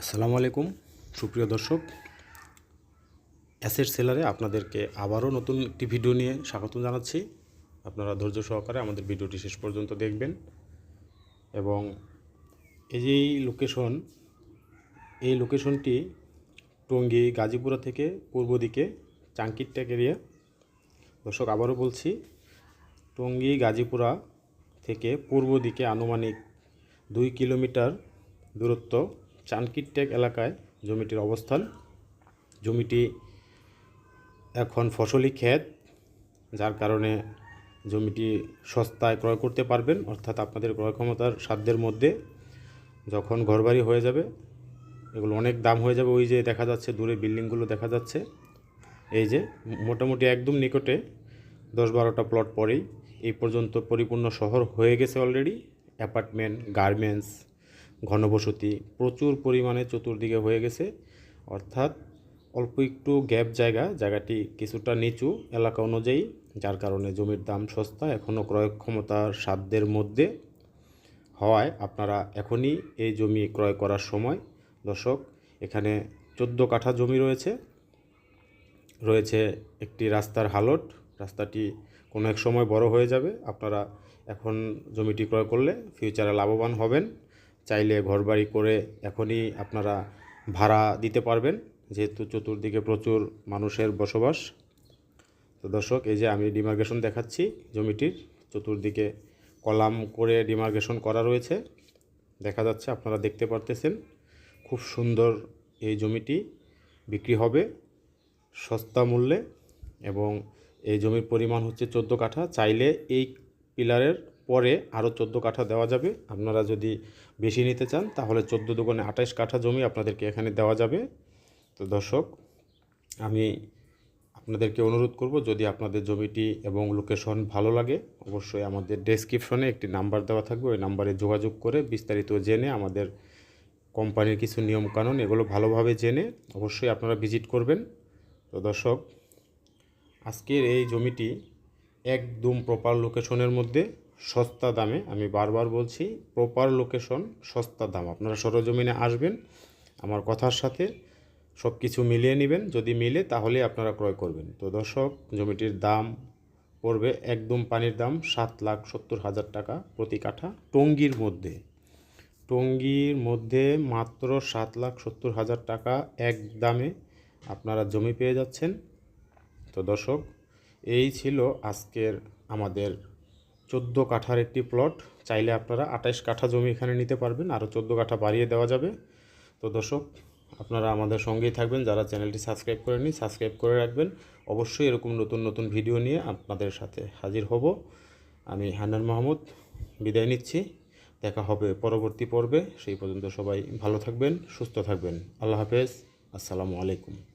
আসসালামু আলাইকুম। সুপ্রিয় দর্শক, অ্যাসেট সেলারে আপনাদেরকে আবারও নতুন একটি ভিডিও নিয়ে স্বাগত জানাচ্ছি। আপনারা ধৈর্য সহকারে আমাদের ভিডিওটি শেষ পর্যন্ত দেখবেন। এবং এই যে লোকেশন, এই লোকেশনটি টঙ্গী, গাজীপুরা থেকে পূর্ব দিকে চাঙ্কিরটেক এরিয়া। দর্শক, আবারও বলছি, টঙ্গী, গাজীপুরা থেকে পূর্ব দিকে আনুমানিক দুই কিলোমিটার দূরত্ব। চানকিরটেক এলাকায় জমিটির অবস্থান। জমিটি এখন ফসলি ক্ষেত, যার কারণে জমিটি সস্তায় ক্রয় করতে পারবেন, অর্থাৎ আপনাদের ক্রয় ক্ষমতার সাধ্যের মধ্যে যখন ঘরবাড়ি হয়ে যাবে, এগুলো অনেক দাম হয়ে যাবে। ওই যে দেখা যাচ্ছে, দূরে বিল্ডিংগুলো দেখা যাচ্ছে। এই যে মোটামুটি একদম নিকটে দশ বারোটা প্লট পরেই এই পর্যন্ত পরিপূর্ণ শহর হয়ে গেছে অলরেডি অ্যাপার্টমেন্ট গার্মেন্টস ঘনবসতি প্রচুর পরিমাণে চতুর্দিকে হয়ে গেছে। অর্থাৎ অল্প একটু গ্যাপ জায়গা, জায়গাটি কিছুটা নিচু এলাকা অনুযায়ী, যার কারণে জমির দাম সস্তা এখনও ক্রয় ক্ষমতার সাধ্যের মধ্যে হওয়ায় আপনারা এখনই এই জমি ক্রয় করার সময়। দর্শক, এখানে চোদ্দ কাঠা জমি রয়েছে। রয়েছে একটি রাস্তার হালট। রাস্তাটি কোনো এক সময় বড় হয়ে যাবে। আপনারা এখন জমিটি ক্রয় করলে ফিউচারে লাভবান হবেন। চাইলে ঘরবাড়ি করে এখনই আপনারা ভাড়া দিতে পারবেন। যেহেতু চতুর্দিকে প্রচুর মানুষের বসবাস। তো দর্শক, এই যে আমি ডিমার্গেশন দেখাচ্ছি জমিটির, চতুর্দিকে কলাম করে ডিমার্গেশন করা রয়েছে। দেখা যাচ্ছে আপনারা দেখতে পারতেছেন, খুব সুন্দর এই জমিটি বিক্রি হবে সস্তা মূল্যে এবং এই জমির পরিমাণ হচ্ছে চোদ্দ কাঠা। চাইলে এই পিলারের পরে আরও চোদ্দ কাঠা দেওয়া যাবে। আপনারা যদি বেশি নিতে চান, তাহলে চোদ্দ দোকানে আঠাশ কাঠা জমি আপনাদেরকে এখানে দেওয়া যাবে। তো দর্শক, আমি আপনাদেরকে অনুরোধ করব, যদি আপনাদের জমিটি এবং লোকেশন ভালো লাগে, অবশ্যই আমাদের ডেসক্রিপশনে একটি নাম্বার দেওয়া থাকবে। ওই নাম্বারে যোগাযোগ করে বিস্তারিত জেনে আমাদের কোম্পানির কিছু নিয়মকানুন এগুলো ভালোভাবে জেনে অবশ্যই আপনারা ভিজিট করবেন। তো দর্শক, আজকের এই জমিটি একদম প্রপার লোকেশনের মধ্যে সস্তা দামে, আমি বারবার বলছি প্রপার লোকেশন সস্তা দাম। আপনারা সরজমিনে আসবেন, আমার কথার সাথে সব কিছু মিলিয়ে নেবেন। যদি মিলে, তাহলে আপনারা ক্রয় করবেন। তো দর্শক, জমিটির দাম পড়বে একদম পানির দাম, সাত লাখ সত্তর হাজার টাকা প্রতি কাঠা। টঙ্গির মধ্যে টঙ্গির মধ্যে মাত্র সাত লাখ সত্তর হাজার টাকা এক দামে আপনারা জমি পেয়ে যাচ্ছেন। তো দর্শক, এই ছিল আজকের আমাদের চোদ্দ কাঠার একটি প্লট চাইলে আপনারা আঠাশ কাঠা জমি এখানে নিতে পারবেন আরও চোদ্দ কাঠা বাড়িয়ে দেওয়া যাবে। তো দর্শক, আপনারা আমাদের সঙ্গেই থাকবেন, যারা চ্যানেলটি সাবস্ক্রাইব করেনি সাবস্ক্রাইব করে রাখবেন। অবশ্যই এরকম নতুন নতুন ভিডিও নিয়ে আপনাদের সাথে হাজির হব। আমি হান্নান মাহমুদ, বিদায় নিচ্ছি। দেখা হবে পরবর্তী পর্বে। সেই পর্যন্ত সবাই ভালো থাকবেন, সুস্থ থাকবেন। আল্লাহ হাফেজ। আসসালামু আলাইকুম।